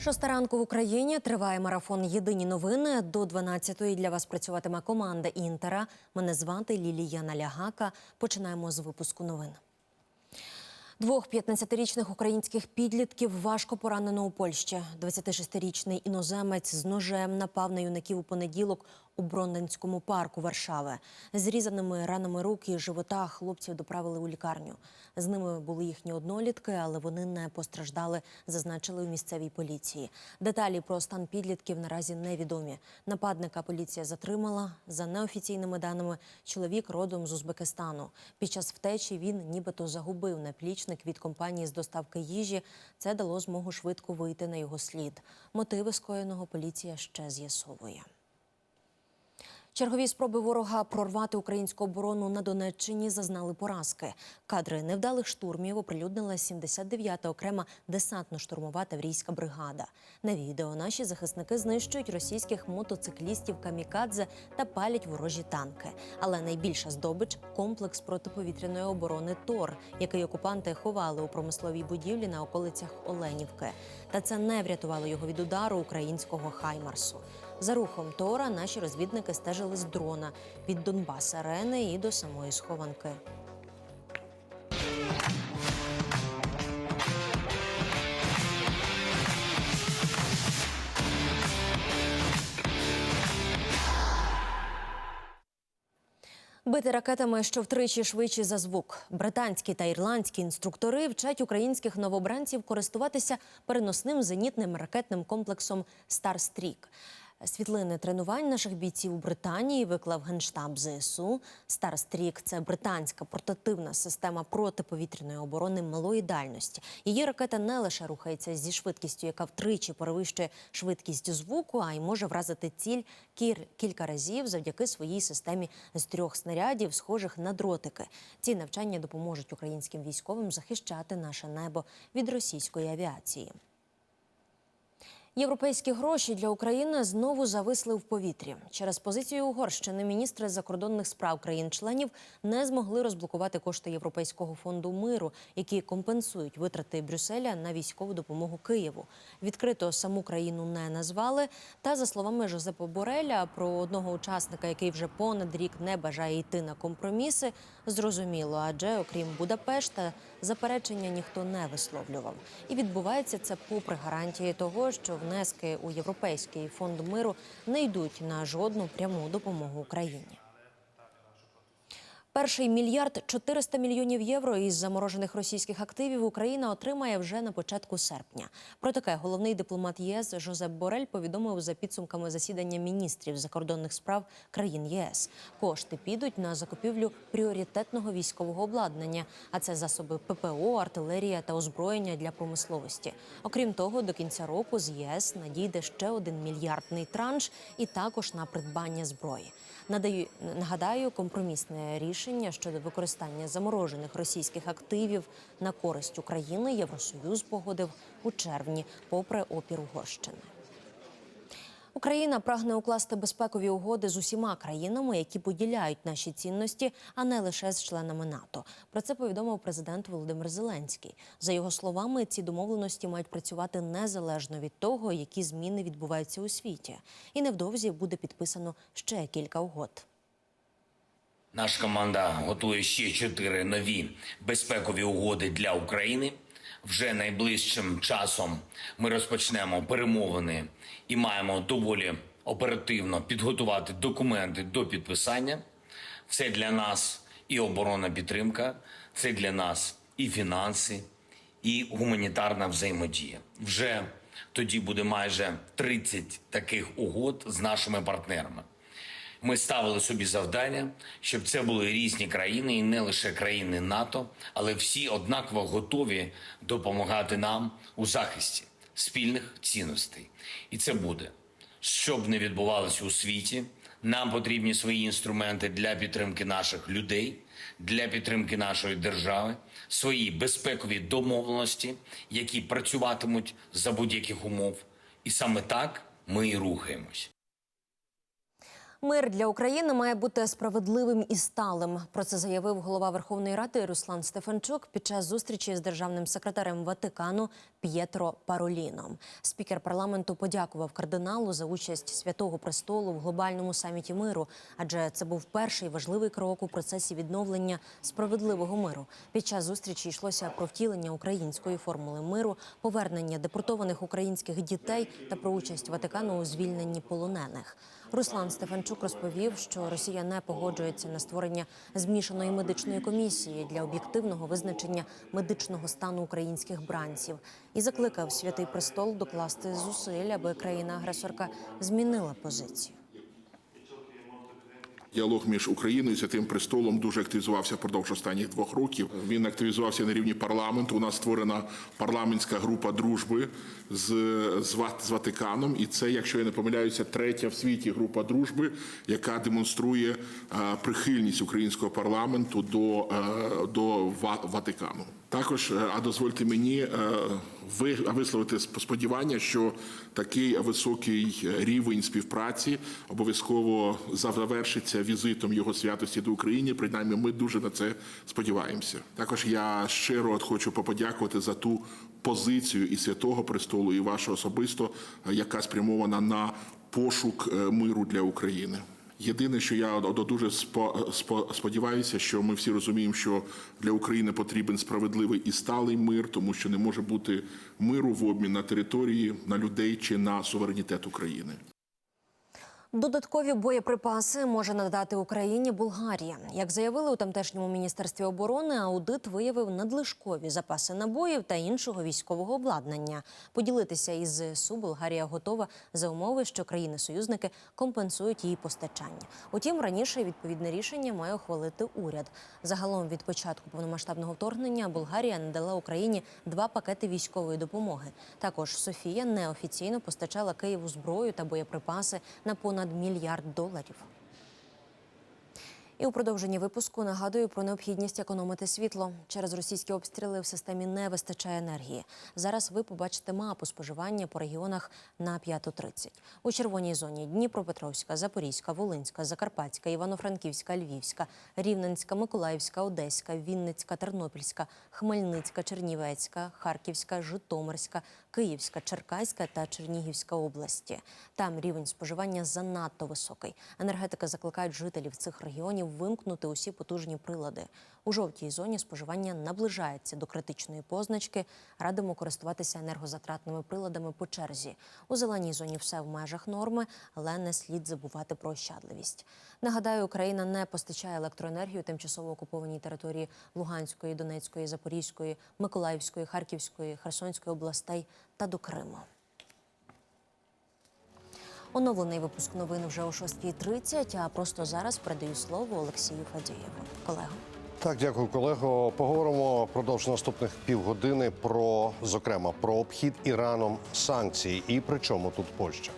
Шоста ранку в Україні триває марафон Єдині новини. До 12-ї для вас працюватиме команда Інтера. Мене звати Лілія Налягака. Починаємо з випуску новин. Двох 15-річних українських підлітків важко поранено у Польщі. 26-річний іноземець з ножем напав на юнаків у понеділок у Бронденському парку Варшави. Зрізаними ранами рук і живота хлопців доправили у лікарню. З ними були їхні однолітки, але вони не постраждали, зазначили у місцевій поліції. Деталі про стан підлітків наразі невідомі. Нападника поліція затримала. За неофіційними даними, чоловік родом з Узбекистану. Під час втечі він нібито загубив наплічник від компанії з доставки їжі. Це дало змогу швидко вийти на його слід. Мотиви скоєного поліція ще з'ясовує. Чергові спроби ворога прорвати українську оборону на Донеччині зазнали поразки. Кадри невдалих штурмів оприлюднила 79-та окрема десантно-штурмова таврійська бригада. На відео наші захисники знищують російських мотоциклістів камікадзе та палять ворожі танки. Але найбільша здобич комплекс протиповітряної оборони ТОР, який окупанти ховали у промисловій будівлі на околицях Оленівки. Та це не врятувало його від удару українського Хаймарсу. За рухом Тора наші розвідники стежили з дрона від Донбас арени і до самої схованки. Бити ракетами, що втричі швидше за звук. Британські та ірландські інструктори вчать українських новобранців користуватися переносним зенітним ракетним комплексом Старстрік. Світлини тренувань наших бійців у Британії виклав генштаб ЗСУ. Старстрік це британська портативна система протиповітряної оборони малої дальності. Її ракета не лише рухається зі швидкістю, яка втричі перевищує швидкість звуку, а й може вразити ціль кілька разів завдяки своїй системі з трьох снарядів, схожих на дротики. Ці навчання допоможуть українським військовим захищати наше небо від російської авіації. Європейські гроші для України знову зависли в повітрі. Через позицію Угорщини міністри закордонних справ країн-членів не змогли розблокувати кошти Європейського фонду миру, які компенсують витрати Брюсселя на військову допомогу Києву. Відкрито саму країну не назвали. Та за словами Жозепа Бореля, про одного учасника, який вже понад рік не бажає йти на компроміси, зрозуміло, адже окрім Будапешта заперечення ніхто не висловлював. І відбувається це попри гарантії того, що внески у Європейський фонд миру не йдуть на жодну пряму допомогу Україні. Перший мільярд 400 мільйонів євро із заморожених російських активів Україна отримає вже на початку серпня. Про таке головний дипломат ЄС Жозеп Борель повідомив за підсумками засідання міністрів закордонних справ країн ЄС. Кошти підуть на закупівлю пріоритетного військового обладнання, а це засоби ППО, артилерія та озброєння для промисловості. Окрім того, до кінця року з ЄС надійде ще один мільярдний транш і також на придбання зброї. Надаю нагадаю компромісне рішення щодо використання заморожених російських активів на користь України Євросоюз погодив у червні, попри опір Угорщини. Україна прагне укласти безпекові угоди з усіма країнами, які поділяють наші цінності, а не лише з членами НАТО. Про це повідомив президент Володимир Зеленський. За його словами, ці домовленості мають працювати незалежно від того, які зміни відбуваються у світі. І невдовзі буде підписано ще кілька угод. Наша команда готує ще чотири нові безпекові угоди для України. Вже найближчим часом ми розпочнемо перемовини і маємо доволі оперативно підготувати документи до підписання. Це для нас і оборонна підтримка, це для нас і фінанси, і гуманітарна взаємодія. Вже тоді буде майже 30 таких угод з нашими партнерами. Ми ставили собі завдання, щоб це були різні країни, і не лише країни НАТО, але всі однаково готові допомагати нам у захисті спільних цінностей. І це буде. Щоб не відбувалося у світі, нам потрібні свої інструменти для підтримки наших людей, для підтримки нашої держави, свої безпекові домовленості, які працюватимуть за будь-яких умов. І саме так ми і рухаємось. Мир для України має бути справедливим і сталим. Про це заявив голова Верховної Ради Руслан Стефанчук під час зустрічі з державним секретарем Ватикану П'єтро Пароліном. Спікер парламенту подякував кардиналу за участь святого престолу в глобальному саміті миру, адже це був перший важливий крок у процесі відновлення справедливого миру. Під час зустрічі йшлося про втілення української формули миру, повернення депортованих українських дітей та про участь Ватикану у звільненні полонених. Руслан Стефанчук розповів, що Росія не погоджується на створення змішаної медичної комісії для об'єктивного визначення медичного стану українських бранців і закликав святий престол докласти зусиль, аби країна-агресорка змінила позицію. Діалог між Україною і Святим Престолом дуже активізувався впродовж останніх двох років. Він активізувався на рівні парламенту. У нас створена парламентська група дружби з, з, Ватиканом, і це, якщо я не помиляюся, третя в світі група дружби, яка демонструє прихильність українського парламенту до, е, до Ватикану. Також, е, а дозвольте мені е, висловити сподівання, що такий високий рівень співпраці обов'язково завершиться візитом його святості до України. Принаймні, ми дуже на це сподіваємося. Також я щиро хочу поподякувати за ту позицію і святого престолу, і вашу особисто, е, яка спрямована на пошук е, миру для України. Єдине, що я дуже спо- спо- сподіваюся, що ми всі розуміємо, що для України потрібен справедливий і сталий мир, тому що не може бути миру в обмін на території, на людей чи на суверенітет України. Додаткові боєприпаси може надати Україні Болгарія. Як заявили у тамтешньому міністерстві оборони, аудит виявив надлишкові запаси набоїв та іншого військового обладнання. Поділитися із ЗСУ Болгарія готова за умови, що країни-союзники компенсують її постачання. Утім, раніше відповідне рішення має ухвалити уряд. Загалом від початку повномасштабного вторгнення Болгарія надала Україні два пакети військової допомоги. Також Софія неофіційно постачала Києву зброю та боєприпаси на понад мільярд доларів. І у продовженні випуску нагадую про необхідність економити світло. Через російські обстріли в системі не вистачає енергії. Зараз ви побачите мапу споживання по регіонах на 5.30. У червоній зоні Дніпропетровська, Запорізька, Волинська, Закарпатська, Івано-Франківська, Львівська, Рівненська, Миколаївська, Одеська, Вінницька, Тернопільська, Хмельницька, Чернівецька, Харківська, Житомирська, Київська, Черкаська та Чернігівська області. Там рівень споживання занадто високий. Енергетики закликають жителів цих регіонів вимкнути усі потужні прилади. У жовтій зоні споживання наближається до критичної позначки. Радимо користуватися енергозатратними приладами по черзі. У зеленій зоні все в межах норми, але не слід забувати про ощадливість. Нагадаю, Україна не постачає електроенергію тимчасово окупованій території Луганської, Донецької, Запорізької, Миколаївської, Харківської, Херсонської областей та до Криму. Оновлений випуск новин вже о 6.30, а просто зараз передаю слово Олексію Фадієву. Колего. Так, дякую, колего. Поговоримо впродовж наступних півгодини про, зокрема, про обхід Іраном санкцій і при чому тут Польща.